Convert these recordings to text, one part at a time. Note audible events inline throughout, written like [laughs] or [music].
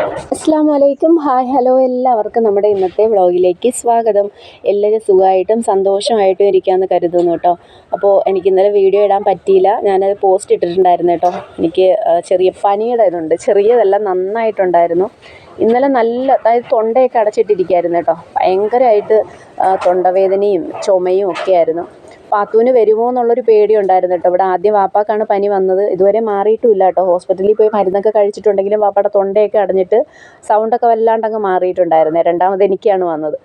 അസ്സാം വലൈക്കും hi hello എല്ലാവർക്കും നമ്മുടെ ഇന്നത്തെ വ്ളോഗിലേക്ക് സ്വാഗതം. എല്ലാവരും സുഖമായിട്ടും സന്തോഷമായിട്ടും ഇരിക്കാമെന്ന് കരുതുന്നു കേട്ടോ. അപ്പോൾ എനിക്ക് ഇന്നലെ വീഡിയോ ഇടാൻ പറ്റിയില്ല. ഞാനത് പോസ്റ്റ് ഇട്ടിട്ടുണ്ടായിരുന്നു കേട്ടോ. എനിക്ക് ചെറിയ പനിയുടെ ഇതുണ്ട് ചെറിയതല്ല നന്നായിട്ടുണ്ടായിരുന്നു. ഇന്നലെ നല്ല അതായത് തൊണ്ടയൊക്കെ അടച്ചിട്ടിരിക്കുകയായിരുന്നു കേട്ടോ. ഭയങ്കരമായിട്ട് തൊണ്ടവേദനയും ചുമയും ഒക്കെ ആയിരുന്നു. പാത്തൂന് വരുമോ എന്നുള്ളൊരു പേടി ഉണ്ടായിരുന്നു കേട്ടോ. ഇവിടെ ആദ്യം വാപ്പാക്കാണ് പനി വന്നത്. ഇതുവരെ മാറിയിട്ടുമില്ല കേട്ടോ. ഹോസ്പിറ്റലിൽ പോയി മരുന്നൊക്കെ കഴിച്ചിട്ടുണ്ടെങ്കിലും വാപ്പയുടെ തൊണ്ടയൊക്കെ അടഞ്ഞിട്ട് സൗണ്ടൊക്കെ വല്ലാണ്ട് അങ്ങ് മാറിയിട്ടുണ്ടായിരുന്നു. രണ്ടാമത് എനിക്കാണ് വന്നത്.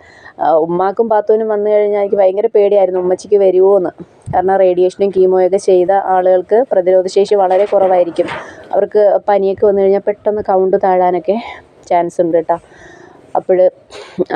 ഉമ്മാക്കും പാത്തൂനും വന്നു കഴിഞ്ഞാൽ എനിക്ക് ഭയങ്കര പേടിയായിരുന്നു. ഉമ്മച്ചിക്ക് വരുമോ എന്ന് കാരണം റേഡിയേഷനും കീമോയൊക്കെ ചെയ്ത ആളുകൾക്ക് പ്രതിരോധശേഷി വളരെ കുറവായിരിക്കും. അവർക്ക് പനിയൊക്കെ വന്നു കഴിഞ്ഞാൽ പെട്ടെന്ന് കൗണ്ട് താഴാനൊക്കെ ചാൻസ് ഉണ്ട് കേട്ടോ. അപ്പോൾ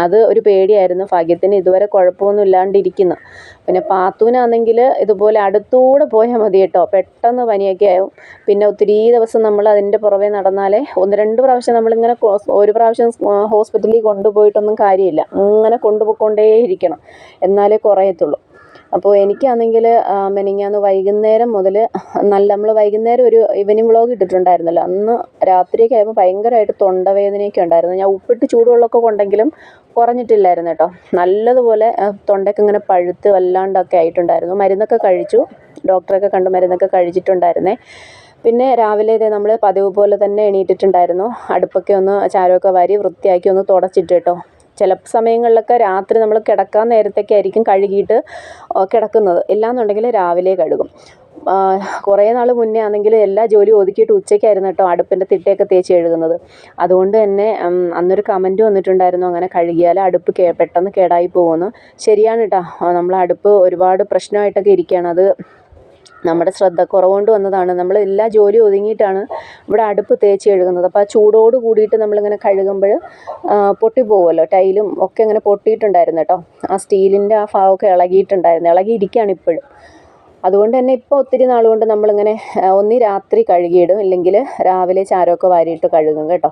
അത് ഒരു പേടിയായിരുന്നു. ഭാഗ്യത്തിന് ഇതുവരെ കുഴപ്പമൊന്നും ഇല്ലാണ്ടിരിക്കുന്നു. പിന്നെ പാത്തൂനാണെങ്കിൽ ഇതുപോലെ അടുത്തൂടെ പോയാൽ മതി കേട്ടോ. പെട്ടെന്ന് പനിയൊക്കെ ആവും. പിന്നെ ഒത്തിരി ദിവസം നമ്മൾ അതിന്റെ പുറമെ നടന്നാലേ ഒന്ന് രണ്ട് പ്രാവശ്യം നമ്മളിങ്ങനെ ഒരു പ്രാവശ്യം ഹോസ്പിറ്റലിൽ കൊണ്ടുപോയിട്ടൊന്നും കാര്യമില്ല. അങ്ങനെ കൊണ്ടുപോയിക്കൊണ്ടേയിരിക്കണം. എന്നാലേ കുറയത്തുള്ളൂ. അപ്പോൾ എനിക്കാണെങ്കിൽ മെനിങ്ങാന്ന് വൈകുന്നേരം മുതൽ നല്ല നമ്മൾ വൈകുന്നേരം ഒരു ഈവനിങ് വ്ളോഗ് ഇട്ടിട്ടുണ്ടായിരുന്നല്ലോ. അന്ന് രാത്രിയൊക്കെ ആയപ്പോൾ ഭയങ്കരമായിട്ട് തൊണ്ടവേദനയൊക്കെ ഉണ്ടായിരുന്നു. ഞാൻ ഉപ്പിട്ട് ചൂടുവെള്ളമൊക്കെ കൊണ്ടെങ്കിലും കുറഞ്ഞിട്ടില്ലായിരുന്നു കേട്ടോ. നല്ലതുപോലെ തൊണ്ടയ്ക്ക് ഇങ്ങനെ പഴുത്ത് വല്ലാണ്ടൊക്കെ ആയിട്ടുണ്ടായിരുന്നു. മരുന്നൊക്കെ കഴിച്ചു. ഡോക്ടറൊക്കെ കണ്ട് മരുന്നൊക്കെ കഴിച്ചിട്ടുണ്ടായിരുന്നേ. പിന്നെ രാവിലെ ഇതേ നമ്മൾ പതിവ് പോലെ തന്നെ എണീറ്റിട്ടുണ്ടായിരുന്നു. അടുപ്പൊക്കെ ഒന്ന് ചാരമൊക്കെ വാരി വൃത്തിയാക്കി ഒന്ന് തുടച്ചിട്ട് കേട്ടോ. ചില സമയങ്ങളിലൊക്കെ രാത്രി നമ്മൾ കിടക്കാൻ നേരത്തൊക്കെ ആയിരിക്കും കഴുകിയിട്ട് കിടക്കുന്നത്. ഇല്ലാന്നുണ്ടെങ്കിൽ രാവിലെ കഴുകും. കുറേ നാൾ മുന്നേ ആണെങ്കിൽ എല്ലാ ജോലിയും ഒതുക്കിയിട്ട് ഉച്ചയ്ക്കായിരുന്നു കേട്ടോ അടുപ്പിന്റെ തിട്ടയൊക്കെ തേച്ച് കഴുകുന്നത്. അതുകൊണ്ട് തന്നെ അന്നൊരു കമന്റ് വന്നിട്ടുണ്ടായിരുന്നു അങ്ങനെ കഴുകിയാൽ അടുപ്പ് കേ പെട്ടെന്ന് കേടായി പോകുമെന്ന് ശരിയാണ് കേട്ടോ നമ്മൾ അടുപ്പ് ഒരുപാട് പ്രശ്നമായിട്ടൊക്കെ ഇരിക്കുകയാണ്. അത് നമ്മുടെ ശ്രദ്ധ കുറവുകൊണ്ട് വന്നതാണ്. നമ്മൾ എല്ലാ ജോലിയും ഒതുങ്ങിയിട്ടാണ് ഇവിടെ അടുപ്പ് തേച്ച് കഴുകുന്നത്. അപ്പോൾ ആ ചൂടോട് കൂടിയിട്ട് നമ്മളിങ്ങനെ കഴുകുമ്പോൾ പൊട്ടിപ്പോവുമല്ലോ ടൈലും ഒക്കെ ഇങ്ങനെ പൊട്ടിയിട്ടുണ്ടായിരുന്നു കേട്ടോ. ആ സ്റ്റീലിന്റെ ആ ഭാഗമൊക്കെ ഇളകിയിട്ടുണ്ടായിരുന്നു. ഇളകിയിരിക്കുകയാണ് ഇപ്പോഴും. അതുകൊണ്ട് തന്നെ ഇപ്പോൾ ഒത്തിരി നാളുകൊണ്ട് നമ്മളിങ്ങനെ ഒന്നി രാത്രി കഴുകിയിടും. ഇല്ലെങ്കിൽ രാവിലെ ചാരമൊക്കെ വാരിയിട്ട് കഴുകും കേട്ടോ.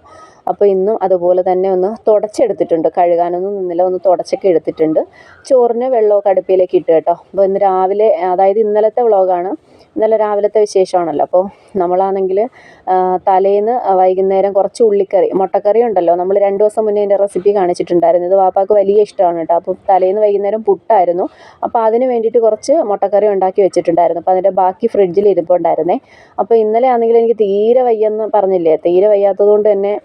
അപ്പോൾ ഇന്നും അതുപോലെ തന്നെ ഒന്ന് തുടച്ചെടുത്തിട്ടുണ്ട്. കഴുകാനൊന്നും നിന്നില്ല ഒന്ന് തുടച്ചൊക്കെ എടുത്തിട്ടുണ്ട്. ചോറിന് വെള്ളമൊക്കെ അടുപ്പിലേക്ക് ഇട്ട് കേട്ടോ. അപ്പോൾ ഇന്ന് രാവിലെ അതായത് ഇന്നലത്തെ വ്ളോഗാണ്. ഇന്നലെ രാവിലത്തെ വിശേഷമാണല്ലോ. അപ്പോൾ നമ്മളാണെങ്കിൽ തലേന്ന് വൈകുന്നേരം കുറച്ച് ഉള്ളിക്കറി മുട്ടക്കറി ഉണ്ടല്ലോ. നമ്മൾ രണ്ട് ദിവസം മുന്നേ എന്റെ റെസിപ്പി കാണിച്ചിട്ടുണ്ടായിരുന്നു. ഇത് വാപ്പാക്ക് വലിയ ഇഷ്ടമാണ് കേട്ടോ. അപ്പോൾ തലേന്ന് വൈകുന്നേരം പുട്ടായിരുന്നു. അപ്പോൾ അതിന് വേണ്ടിയിട്ട് കുറച്ച് മുട്ടക്കറി ഉണ്ടാക്കി വെച്ചിട്ടുണ്ടായിരുന്നു. അപ്പോൾ അതിന്റെ ബാക്കി ഫ്രിഡ്ജിൽ ഇരിപ്പുണ്ടായിരുന്നേ. അപ്പോൾ ഇന്നലെ ആണെങ്കിൽ എനിക്ക് തീരെ വയ്യെന്ന് പറഞ്ഞില്ലേ? തീരെ വയ്യാത്തത് കൊണ്ട് തന്നെ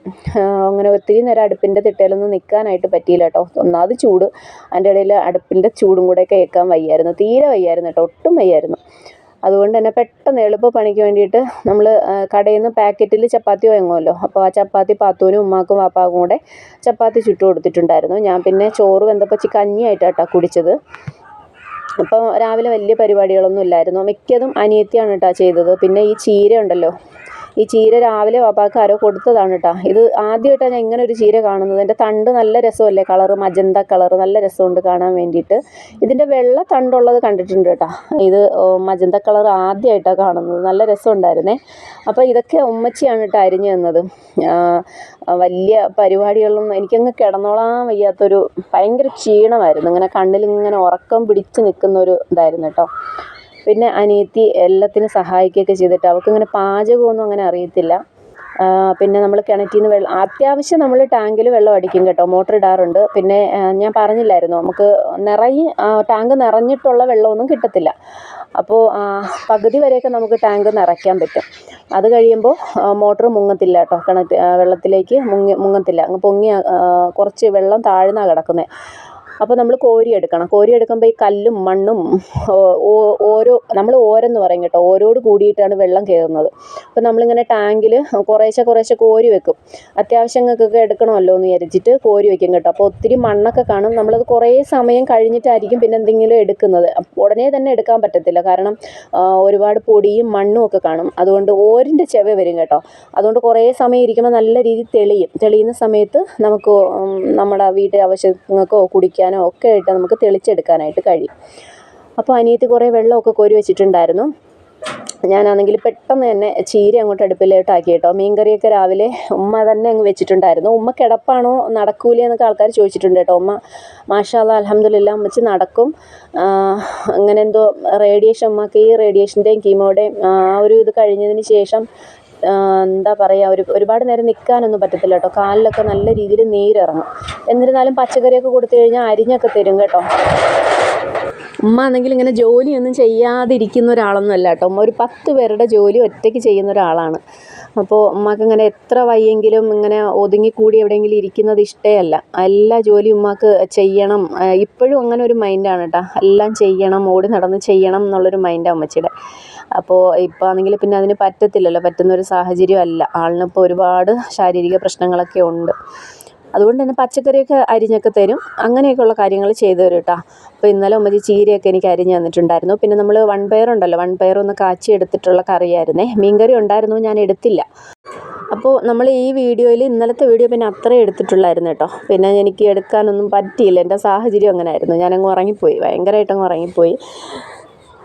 അങ്ങനെ ഒത്തിരി നേരം അടുപ്പിന്റെ തിട്ടയിലൊന്നും നിൽക്കാനായിട്ട് പറ്റിയില്ല കേട്ടോ ഒന്നാമത് ചൂട്. അതിന്റെ ഇടയിൽ അടുപ്പിന്റെ ചൂടും കൂടെ കേൾക്കാൻ വയ്യായിരുന്നു. തീരെ വയ്യായിരുന്നു കേട്ടോ ഒട്ടും വയ്യായിരുന്നു. അതുകൊണ്ട് തന്നെ പെട്ടെന്ന് എളുപ്പ പണിക്ക് വേണ്ടിയിട്ട് നമ്മൾ കടയിൽ നിന്ന് പാക്കറ്റിൽ ചപ്പാത്തി വാങ്ങുമല്ലോ അപ്പോൾ ആ ചപ്പാത്തി പാത്തൂനും ഉമ്മാക്കും വാപ്പാക്കും കൂടെ ചപ്പാത്തി ചുട്ടു കൊടുത്തിട്ടുണ്ടായിരുന്നു. ഞാൻ പിന്നെ ചോറ് വെന്തപ്പച്ചി കഞ്ഞിയായിട്ടാണ് കുടിച്ചത്. അപ്പോൾ രാവിലെ വലിയ പരിപാടികളൊന്നും ഇല്ലായിരുന്നു. മിക്കതും അനിയത്തിയാണ് കേട്ടോ ചെയ്തത്. പിന്നെ ഈ ചീര ഉണ്ടല്ലോ ഈ ചീര രാവിലെ വാപ്പാക്ക് ആരോ കൊടുത്തതാണ് കേട്ടോ ഇത് ആദ്യമായിട്ടാണ് ഞാൻ ഇങ്ങനെ ഒരു ചീര കാണുന്നത്. എന്റെ തണ്ട് നല്ല രസമല്ലേ? കളറ് മജന്ത കളർ നല്ല രസമുണ്ട് കാണാൻ വേണ്ടിയിട്ട്. ഇതിന്റെ വെള്ള തണ്ടുള്ളത് കണ്ടിട്ടുണ്ട് കേട്ടോ ഇത് മജന്ത കളർ ആദ്യമായിട്ടാണ് കാണുന്നത്. നല്ല രസമുണ്ടായിരുന്നേ. അപ്പോൾ ഇതൊക്കെ ഉമ്മച്ചിയാണ് കേട്ടോ അരിഞ്ഞു തന്നത്. വലിയ പരിപാടികളൊന്നും എനിക്കങ്ങ് കിടന്നോളാൻ വയ്യാത്തൊരു ഭയങ്കര ക്ഷീണമായിരുന്നു. ഇങ്ങനെ കണ്ണിൽ ഇങ്ങനെ ഉറക്കം പിടിച്ച് നിൽക്കുന്ന ഒരു ഇതായിരുന്നു കേട്ടോ പിന്നെ അനിയത്തി എല്ലാത്തിനും സഹായിക്കുകയൊക്കെ ചെയ്തിട്ട് അവൾക്കിങ്ങനെ പാചകമൊന്നും അങ്ങനെ അറിയത്തില്ല. പിന്നെ നമ്മൾ കിണറ്റിൽ നിന്ന് വെള്ളം അത്യാവശ്യം നമ്മൾ ടാങ്കിൽ വെള്ളം അടിക്കും കേട്ടോ മോട്ടർ ഇടാറുണ്ട്. പിന്നെ ഞാൻ പറഞ്ഞില്ലായിരുന്നു നമുക്ക് നിറയെ ടാങ്ക് നിറഞ്ഞിട്ടുള്ള വെള്ളമൊന്നും കിട്ടത്തില്ല. അപ്പോൾ പകുതി വരെയൊക്കെ നമുക്ക് ടാങ്ക് നിറയ്ക്കാൻ പറ്റും. അത് കഴിയുമ്പോൾ മോട്ടർ മുങ്ങത്തില്ല കേട്ടോ കിണറ്റ് വെള്ളത്തിലേക്ക് മുങ്ങി മുങ്ങത്തില്ല. അങ്ങ് പൊങ്ങി കുറച്ച് വെള്ളം താഴ്ന്നാണ് കിടക്കുന്നത് അപ്പോൾ നമ്മൾ കോരി എടുക്കണം. കോരി എടുക്കുമ്പോൾ ഈ കല്ലും മണ്ണും ഓരോ നമ്മൾ ഓരെന്ന് പറയും കേട്ടോ. ഓരോട് കൂടിയിട്ടാണ് വെള്ളം കയറുന്നത് അപ്പോൾ നമ്മളിങ്ങനെ ടാങ്കിൽ കുറേശ്ശെ കുറേശ്ശെ കോരി വെക്കും. അത്യാവശ്യങ്ങൾക്കൊക്കെ എടുക്കണമല്ലോ എന്ന് വിചാരിച്ചിട്ട് കോരി വെക്കും കേട്ടോ. അപ്പോൾ ഒത്തിരി മണ്ണൊക്കെ കാണും. നമ്മളത് കുറേ സമയം കഴിഞ്ഞിട്ടായിരിക്കും പിന്നെ എന്തെങ്കിലും എടുക്കുന്നത്. ഉടനെ തന്നെ എടുക്കാൻ പറ്റത്തില്ല. കാരണം ഒരുപാട് പൊടിയും മണ്ണും ഒക്കെ കാണും. അതുകൊണ്ട് ഓരിന്റെ ചെവ വരും കേട്ടോ. അതുകൊണ്ട് കുറേ സമയം ഇരിക്കുമ്പോൾ നല്ല രീതിയിൽ തെളിയും. തെളിയുന്ന സമയത്ത് നമുക്ക് നമ്മുടെ വീട്ടിൽ ആവശ്യങ്ങൾക്കോ കുടിക്കാനോ ഒക്കെ ആയിട്ട് നമുക്ക് തെളിച്ചെടുക്കാനായിട്ട് കഴിയും. അപ്പോൾ അനിയത്തി കുറേ വെള്ളമൊക്കെ കോരി വെച്ചിട്ടുണ്ടായിരുന്നു. ഞാനാണെങ്കിൽ പെട്ടെന്ന് തന്നെ ചീര അങ്ങോട്ട് അടുപ്പിലോട്ട് ആക്കി കേട്ടോ മീൻകറിയൊക്കെ രാവിലെ ഉമ്മ തന്നെ അങ്ങ് വെച്ചിട്ടുണ്ടായിരുന്നു. ഉമ്മ കിടപ്പാണോ നടക്കൂലേ എന്നൊക്കെ ആൾക്കാർ ചോദിച്ചിട്ടുണ്ട് കേട്ടോ. ഉമ്മ മാഷാല്ല അലഹമ്മദില്ല ഉമ്മച്ചി നടക്കും. അങ്ങനെ എന്തോ റേഡിയേഷൻ ഉമ്മക്ക് ഈ റേഡിയേഷന്റെയും കീമോടെയും ആ ഒരു ഇത് കഴിഞ്ഞതിന് ശേഷം എന്താ പറയുക ഒരു ഒരുപാട് നേരം നിൽക്കാനൊന്നും പറ്റത്തില്ല കേട്ടോ. കാലിലൊക്കെ നല്ല രീതിയിൽ നീരിറങ്ങും. എന്നിരുന്നാലും പച്ചക്കറിയൊക്കെ കൊടുത്തു കഴിഞ്ഞാൽ അരിഞ്ഞൊക്കെ തരും കേട്ടോ. ഉമ്മ ആണെങ്കിൽ ഇങ്ങനെ ജോലിയൊന്നും ചെയ്യാതിരിക്കുന്ന ഒരാളൊന്നും അല്ല കേട്ടോ. ഉമ്മ ഒരു പത്ത് പേരുടെ ജോലി ഒറ്റയ്ക്ക് ചെയ്യുന്ന ഒരാളാണ്. അപ്പോൾ ഉമ്മാക്ക് ഇങ്ങനെ എത്ര വയ്യെങ്കിലും ഇങ്ങനെ ഒതുങ്ങിക്കൂടി എവിടെയെങ്കിലും ഇരിക്കുന്നത് ഇഷ്ടമല്ല എല്ലാ ജോലിയും ഉമ്മാക്ക് ചെയ്യണം. ഇപ്പോഴും അങ്ങനെ ഒരു മൈൻഡാണ് കേട്ടോ എല്ലാം ചെയ്യണം ഓടി നടന്ന് ചെയ്യണം എന്നുള്ളൊരു മൈൻഡാണ് ഉമ്മച്ചിയുടെ അപ്പോൾ ഇപ്പോൾ ആണെങ്കിൽ പിന്നെ അതിന് പറ്റത്തില്ലല്ലോ. പറ്റുന്നൊരു സാഹചര്യം അല്ല ആളിനിപ്പോൾ ഒരുപാട് ശാരീരിക പ്രശ്നങ്ങളൊക്കെ ഉണ്ട്. അതുകൊണ്ട് തന്നെ പച്ചക്കറിയൊക്കെ അരിഞ്ഞൊക്കെ തരും. അങ്ങനെയൊക്കെയുള്ള കാര്യങ്ങൾ ചെയ്തു തരും കേട്ടോ അപ്പോൾ ഇന്നലെ ഉമ്മച്ചി ചീരയൊക്കെ എനിക്ക് അരിഞ്ഞ് തന്നിട്ടുണ്ടായിരുന്നു. പിന്നെ നമ്മൾ വൺ പയർ ഉണ്ടല്ലോ വൺ പയർ ഒന്ന് കാച്ചി എടുത്തിട്ടുള്ള കറിയായിരുന്നേ. മീൻകറി ഉണ്ടായിരുന്നു ഞാൻ എടുത്തില്ല. അപ്പോൾ നമ്മൾ ഈ വീഡിയോയിൽ ഇന്നലത്തെ വീഡിയോ പിന്നെ അത്രയും എടുത്തിട്ടുള്ളായിരുന്നു കേട്ടോ പിന്നെ എനിക്ക് എടുക്കാനൊന്നും പറ്റിയില്ല. എന്റെ സാഹചര്യം അങ്ങനെ ആയിരുന്നു ഞാനങ്ങ് ഉറങ്ങിപ്പോയി. ഭയങ്കരമായിട്ട് അങ്ങ് ഉറങ്ങിപ്പോയി.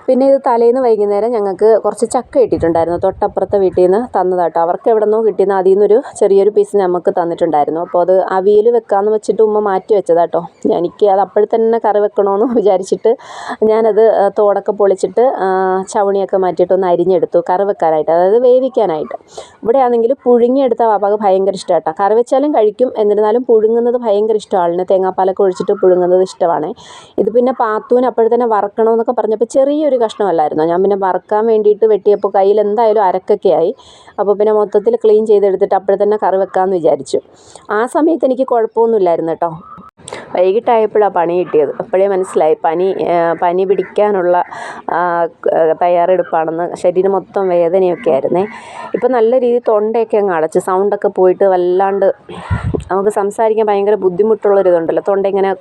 പിന്നെ ഇത് തലേന്ന് വൈകുന്നേരം ഞങ്ങൾക്ക് കുറച്ച് ചക്ക കിട്ടിയിട്ടുണ്ടായിരുന്നു. തൊട്ടപ്പുറത്തെ വീട്ടിൽ നിന്ന് തന്നതാട്ടോ. അവർക്ക് എവിടെ നിന്നോ കിട്ടിയെന്ന് അതിൽ നിന്നൊരു ചെറിയൊരു പീസ് നമുക്ക് തന്നിട്ടുണ്ടായിരുന്നു. അപ്പോൾ അത് അവിയൽ വെക്കാമെന്ന് വെച്ചിട്ട് ഉമ്മ മാറ്റി വെച്ചതാട്ടോ. എനിക്ക് അത് അപ്പോഴെ തന്നെ കറി വെക്കണമെന്ന് [laughs] വിചാരിച്ചിട്ട് ഞാനത് തോടൊക്കെ പൊളിച്ചിട്ട് ചവണിയൊക്കെ മാറ്റിയിട്ട് ഒന്ന് അരിഞ്ഞെടുത്തു. കറി വെക്കാനായിട്ട് അതായത് വേവിക്കാനായിട്ട്. ഇവിടെ ആണെങ്കിൽ പുഴുങ്ങിയെടുത്ത വാപ്പാക്ക് ഭയങ്കര ഇഷ്ടമാട്ടോ കറി വെച്ചാലും കഴിക്കും എന്നിരുന്നാലും പുഴുങ്ങുന്നത് ഭയങ്കര ഇഷ്ടമാണ്. തേങ്ങാപ്പാലൊക്കെ ഒഴിച്ചിട്ട് പുഴുങ്ങുന്നത് ഇഷ്ടമാണ്. ഇത് പിന്നെ പാത്തൂന് അപ്പോഴത്തന്നെ വറക്കണമെന്നൊക്കെ പറഞ്ഞപ്പോൾ ചെറിയൊരു കഷ്ണമല്ലായിരുന്നു? ഞാൻ പിന്നെ വറുക്കാൻ വേണ്ടിയിട്ട് വെട്ടിയപ്പോൾ കയ്യിൽ എന്തായാലും അരക്കൊക്കെ ആയി. അപ്പോൾ പിന്നെ മൊത്തത്തിൽ ക്ലീൻ ചെയ്തെടുത്തിട്ട് അപ്പോഴെ തന്നെ കറി വെക്കാമെന്ന് വിചാരിച്ചു. ആ സമയത്ത് എനിക്ക് കുഴപ്പമൊന്നുമില്ലായിരുന്നു കേട്ടോ. വൈകിട്ടായപ്പോഴാണ് പണി കിട്ടിയത്. അപ്പോഴേ മനസ്സിലായി പനി പനി പിടിക്കാനുള്ള തയ്യാറെടുപ്പാണെന്ന് ശരീരം മൊത്തം വേദനയൊക്കെ ആയിരുന്നേ. ഇപ്പം നല്ല രീതിയിൽ തൊണ്ടയൊക്കെ അങ്ങ് അടച്ച് സൗണ്ടൊക്കെ പോയിട്ട് വല്ലാണ്ട് നമുക്ക് സംസാരിക്കാൻ ഭയങ്കര ബുദ്ധിമുട്ടുള്ളൊരിതുണ്ടല്ലോ. തൊണ്ട ഇങ്ങനെ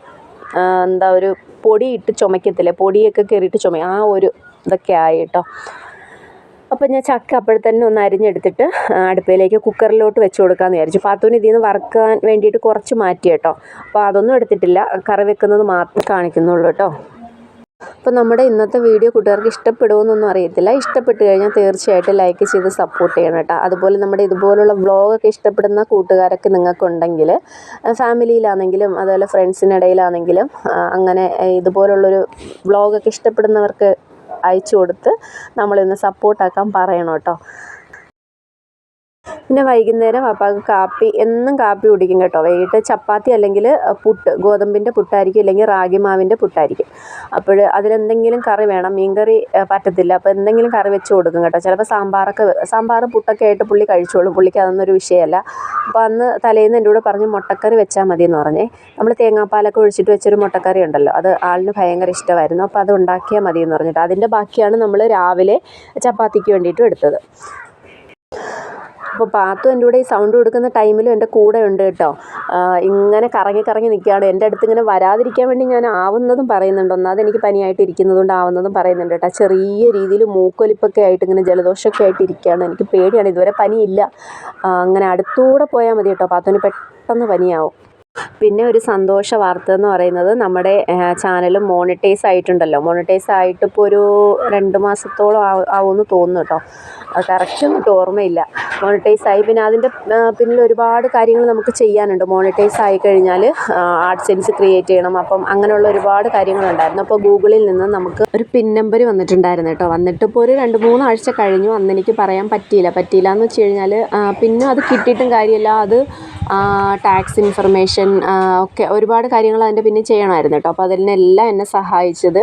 എന്താ ഒരു പൊടി ഇട്ട് ചുമയ്ക്കത്തില്ലേ പൊടിയൊക്കെ കയറിയിട്ട് ചുമ ആ ഒരു ഇതൊക്കെ ആയി കേട്ടോ അപ്പോൾ ഞാൻ ചക്ക അപ്പോഴത്തന്നെ ഒന്ന് അരിഞ്ഞെടുത്തിട്ട് അടുപ്പിലേക്ക് കുക്കറിലോട്ട് വെച്ച് കൊടുക്കാമെന്ന് വിചാരിച്ചു. പാത്തൂന് ഇതിൽ നിന്ന് വറുക്കാൻ വേണ്ടിയിട്ട് കുറച്ച് മാറ്റി കേട്ടോ അപ്പോൾ അതൊന്നും എടുത്തിട്ടില്ല. കറി വെക്കുന്നത് മാത്രം കാണിക്കുന്നുള്ളൂ കേട്ടോ അപ്പോൾ നമ്മുടെ ഇന്നത്തെ വീഡിയോ കൂട്ടുകാർക്ക് ഇഷ്ടപ്പെടുമെന്നൊന്നും അറിയത്തില്ല. ഇഷ്ടപ്പെട്ടു കഴിഞ്ഞാൽ തീർച്ചയായിട്ടും ലൈക്ക് ചെയ്ത് സപ്പോർട്ട് ചെയ്യണം കേട്ടോ. അതുപോലെ നമ്മുടെ ഇതുപോലുള്ള വ്ളോഗൊക്കെ ഇഷ്ടപ്പെടുന്ന കൂട്ടുകാരൊക്കെ നിങ്ങൾക്കുണ്ടെങ്കിൽ ഫാമിലിയിലാണെങ്കിലും അതുപോലെ ഫ്രണ്ട്സിനിടയിലാണെങ്കിലും അങ്ങനെ ഇതുപോലുള്ളൊരു വ്ളോഗൊക്കെ ഇഷ്ടപ്പെടുന്നവർക്ക് അയച്ചു കൊടുത്ത് നമ്മളിന്ന് സപ്പോർട്ടാക്കാൻ പറയണം കേട്ടോ. പിന്നെ വൈകുന്നേരം അപ്പാക്ക് കാപ്പി എന്നും കാപ്പി കുടിക്കും കേട്ടോ. വൈകിട്ട് ചപ്പാത്തി അല്ലെങ്കിൽ പുട്ട് ഗോതമ്പിന്റെ പുട്ടായിരിക്കും അല്ലെങ്കിൽ റാഗി മാവിന്റെ പുട്ടായിരിക്കും. അപ്പോൾ അതിലെന്തെങ്കിലും കറി വേണം. മീൻകറി പറ്റത്തില്ല. അപ്പോൾ എന്തെങ്കിലും കറി വെച്ച് കൊടുക്കും കേട്ടോ. ചിലപ്പോൾ സാമ്പാറൊക്കെ സാമ്പാറും സാമ്പാർ പുട്ടൊക്കെ ആയിട്ട് പുള്ളി കഴിച്ചോളും. പുള്ളിക്ക് അതൊന്നൊരു വിഷയമല്ല. അപ്പോൾ അന്ന് തലേന്ന് എന്റെ കൂടെ പറഞ്ഞ് മുട്ടക്കറി വെച്ചാൽ മതി എന്ന് പറഞ്ഞേ. നമ്മൾ തേങ്ങാപ്പാലൊക്കെ ഒഴിച്ചിട്ട് വെച്ചൊരു മുട്ടക്കറി ഉണ്ടല്ലോ. അത് ആളിന് ഭയങ്കര ഇഷ്ടമായിരുന്നു. അപ്പോൾ അത് ഉണ്ടാക്കിയാൽ മതി എന്ന് പറഞ്ഞിട്ട്. അതിന്റെ ബാക്കിയാണ് നമ്മൾ രാവിലെ ചപ്പാത്തിക്ക് വേണ്ടിയിട്ടും എടുത്തത്. അപ്പോൾ പാത്തു എന്റെ കൂടെ ഈ സൗണ്ട് കൊടുക്കുന്ന ടൈമിലും എന്റെ കൂടെ ഉണ്ട് കേട്ടോ. ഇങ്ങനെ കറങ്ങി കറങ്ങി നിൽക്കുകയാണ്. എന്റെ അടുത്ത് ഇങ്ങനെ വരാതിരിക്കാൻ വേണ്ടി ഞാൻ ആവുന്നതും പറയുന്നുണ്ട്. ഒന്നാമത് എനിക്ക് പനിയായിട്ട് ഇരിക്കുന്നതുകൊണ്ട് ആവുന്നതും പറയുന്നുണ്ട് കേട്ടോ. ചെറിയ രീതിയിൽ മൂക്കൊലിപ്പൊക്കെ ആയിട്ട് ഇങ്ങനെ ജലദോഷമൊക്കെ ആയിട്ട് ഇരിക്കുകയാണ്. എനിക്ക് പേടിയാണ്. ഇതുവരെ പനിയില്ല. അങ്ങനെ അടുത്തൂടെ പോയാൽ മതി കേട്ടോ. പാത്തുവിന് പെട്ടെന്ന് പനിയാവും. പിന്നെ ഒരു സന്തോഷ വാർത്ത എന്ന് പറയുന്നത് നമ്മുടെ ചാനൽ മോണിറ്റൈസ് ആയിട്ടുണ്ടല്ലോ. മോണിറ്റൈസ് ആയിട്ട് ഇപ്പോൾ ഒരു രണ്ട് മാസത്തോളം ആവും ആവുമെന്ന് തോന്നുന്നു കേട്ടോ. അത് കറക്റ്റ് ഒന്നും ഓർമ്മയില്ല. മോണിറ്റൈസ് ആയി. പിന്നെ അതിന്റെ പിന്നിൽ ഒരുപാട് കാര്യങ്ങൾ നമുക്ക് ചെയ്യാനുണ്ട്. മോണിറ്റൈസ് ആയി കഴിഞ്ഞാൽ ആഡ്സെൻസ് ക്രിയേറ്റ് ചെയ്യണം. അപ്പം അങ്ങനെയുള്ള ഒരുപാട് കാര്യങ്ങളുണ്ടായിരുന്നു. അപ്പോൾ ഗൂഗിളിൽ നിന്ന് നമുക്ക് ഒരു പിൻ നമ്പർ വന്നിട്ടുണ്ടായിരുന്നു കേട്ടോ. വന്നിട്ട് ഇപ്പോൾ ഒരു രണ്ട് മൂന്ന് ആഴ്ച കഴിഞ്ഞു. അന്ന് എനിക്ക് പറയാൻ പറ്റിയില്ല. പറ്റിയില്ല എന്ന് വെച്ച് കഴിഞ്ഞാൽ പിന്നെ അത് കിട്ടിയിട്ടും കാര്യമില്ല. അത് ടാക്സ് ഇൻഫർമേഷൻ ഒക്കെ ഒരുപാട് കാര്യങ്ങൾ അതിന്റെ പിന്നെ ചെയ്യണമായിരുന്നു കേട്ടോ. അപ്പോൾ അതിനെല്ലാം എന്നെ സഹായിച്ചത്.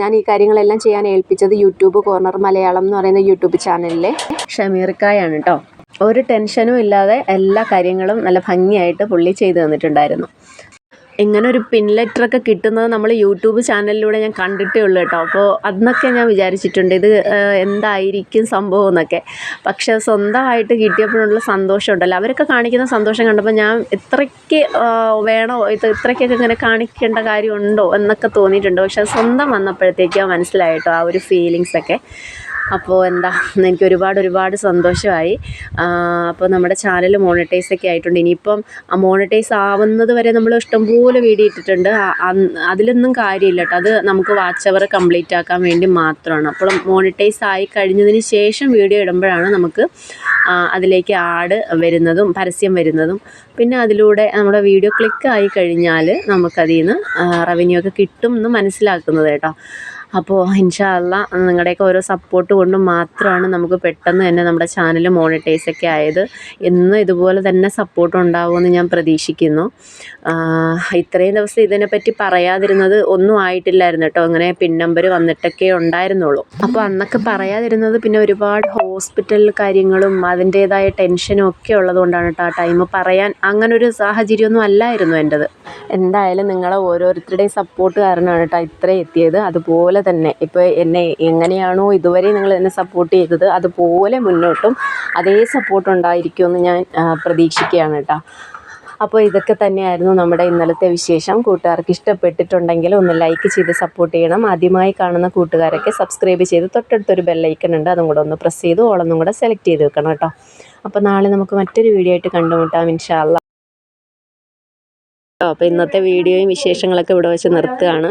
ഞാൻ ഈ കാര്യങ്ങളെല്ലാം ചെയ്യാൻ ഏൽപ്പിച്ചത് യൂട്യൂബ് കോർണർ മലയാളം എന്ന് പറയുന്ന യൂട്യൂബ് ചാനലിലെ ഷമീർക്കായാണ് കേട്ടോ. ഒരു ടെൻഷനും ഇല്ലാതെ എല്ലാ കാര്യങ്ങളും നല്ല ഭംഗിയായിട്ട് പുള്ളി ചെയ്തു തന്നിട്ടുണ്ടായിരുന്നു. ഇങ്ങനെ ഒരു പിൻ ലെറ്ററൊക്കെ കിട്ടുന്നത് നമ്മൾ യൂട്യൂബ് ചാനലിലൂടെ ഞാൻ കണ്ടിട്ടേ ഉള്ളൂ കേട്ടോ. അപ്പോൾ അന്നൊക്കെ ഞാൻ വിചാരിച്ചിട്ടുണ്ട് ഇത് എന്തായിരിക്കും സംഭവം എന്നൊക്കെ. പക്ഷേ സ്വന്തമായിട്ട് കിട്ടിയപ്പോഴുള്ള സന്തോഷം ഉണ്ടല്ലോ അവരൊക്കെ കാണിക്കുന്ന സന്തോഷം കണ്ടപ്പോൾ ഞാൻ ഇത്രയ്ക്ക് വേണോ? ഇത് ഇത്രയ്ക്കൊക്കെ ഇങ്ങനെ കാണിക്കേണ്ട കാര്യമുണ്ടോ എന്നൊക്കെ തോന്നിയിട്ടുണ്ട്. പക്ഷേ സ്വന്തം വന്നപ്പോഴത്തേക്കും മനസ്സിലായിട്ടോ ആ ഒരു ഫീലിങ്സൊക്കെ അപ്പോൾ എന്താ എനിക്ക് ഒരുപാട് ഒരുപാട് സന്തോഷമായി. അപ്പോൾ നമ്മുടെ ചാനൽ മോണിറ്റൈസ് ഒക്കെ ആയിട്ടുണ്ട്. ഇനിയിപ്പം മോണിറ്റൈസ് ആവുന്നത് വരെ നമ്മൾ ഇഷ്ടംപോലെ വീഡിയോ ഇട്ടിട്ടുണ്ട്. അതിലൊന്നും കാര്യമില്ല കേട്ടോ അത് നമുക്ക് വാച്ച് അവർ കംപ്ലീറ്റ് ആക്കാൻ വേണ്ടി മാത്രമാണ്. അപ്പോൾ മോണിറ്റൈസ് ആയി കഴിഞ്ഞതിന് ശേഷം വീഡിയോ ഇടുമ്പോഴാണ് നമുക്ക് അതിലേക്ക് ആഡ് വരുന്നതും പരസ്യം വരുന്നതും. പിന്നെ അതിലൂടെ നമ്മുടെ വീഡിയോ ക്ലിക്ക് ആയി കഴിഞ്ഞാൽ നമുക്കതിൽ നിന്ന് റവന്യൂ ഒക്കെ കിട്ടും എന്ന് മനസ്സിലാക്കുന്നത് കേട്ടോ. അപ്പോൾ ഇൻഷാല്ല നിങ്ങളുടെയൊക്കെ ഓരോ സപ്പോർട്ട് കൊണ്ട് മാത്രമാണ് നമുക്ക് പെട്ടെന്ന് തന്നെ നമ്മുടെ ചാനൽ മോണിറ്റൈസൊക്കെ ആയത്. എന്നും ഇതുപോലെ തന്നെ സപ്പോർട്ട് ഉണ്ടാവുമെന്ന് ഞാൻ പ്രതീക്ഷിക്കുന്നു. ഇത്രയും ദിവസം ഇതിനെപ്പറ്റി പറയാതിരുന്നത് ഒന്നും ആയിട്ടില്ലായിരുന്നു കേട്ടോ. അങ്ങനെ പിൻ നമ്പർ വന്നിട്ടൊക്കെ ഉണ്ടായിരുന്നുള്ളൂ. അപ്പോൾ അന്നൊക്കെ പറയാതിരുന്നത് പിന്നെ ഒരുപാട് ഹോസ്പിറ്റൽ കാര്യങ്ങളും അതിന്റേതായ ടെൻഷനും ഒക്കെ ഉള്ളതുകൊണ്ടാണ് കേട്ടോ ആ ടൈം പറയാൻ. അങ്ങനെ ഒരു സാഹചര്യമൊന്നും അല്ലായിരുന്നു എന്റെത്. എന്തായാലും നിങ്ങളെ ഓരോരുത്തരുടെയും സപ്പോർട്ട് കാരണമാണ് കേട്ടോ ഇത്രയും എത്തിയത്. അതുപോലെ തന്നെ. ഇപ്പോൾ എന്നെ എങ്ങനെയാണോ ഇതുവരെ നിങ്ങൾ എന്നെ സപ്പോർട്ട് ചെയ്തത് അതുപോലെ മുന്നോട്ടും അതേ സപ്പോർട്ട് ഉണ്ടായിരിക്കുമെന്ന് ഞാൻ പ്രതീക്ഷിക്കുകയാണ് കേട്ടോ. അപ്പോൾ ഇതൊക്കെ തന്നെയായിരുന്നു നമ്മുടെ ഇന്നലത്തെ വിശേഷം. കൂട്ടുകാർക്ക് ഇഷ്ടപ്പെട്ടിട്ടുണ്ടെങ്കിൽ ഒന്ന് ലൈക്ക് ചെയ്ത് സപ്പോർട്ട് ചെയ്യണം. ആദ്യമായി കാണുന്ന കൂട്ടുകാരൊക്കെ സബ്സ്ക്രൈബ് ചെയ്ത് തൊട്ടടുത്തൊരു ബെല്ലൈക്കൺ ഉണ്ട്. അതും കൂടെ ഒന്ന് പ്രസ് ചെയ്ത് ഓളൊന്നും കൂടെ സെലക്ട് ചെയ്ത് വെക്കണം കേട്ടോ. അപ്പോൾ നാളെ നമുക്ക് മറ്റൊരു വീഡിയോ ആയിട്ട് കണ്ടുമുട്ടാം ഇൻഷാല്ല അപ്പോൾ ഇന്നത്തെ വീഡിയോയും വിശേഷങ്ങളൊക്കെ ഇവിടെ വെച്ച് നിർത്തുകയാണ്.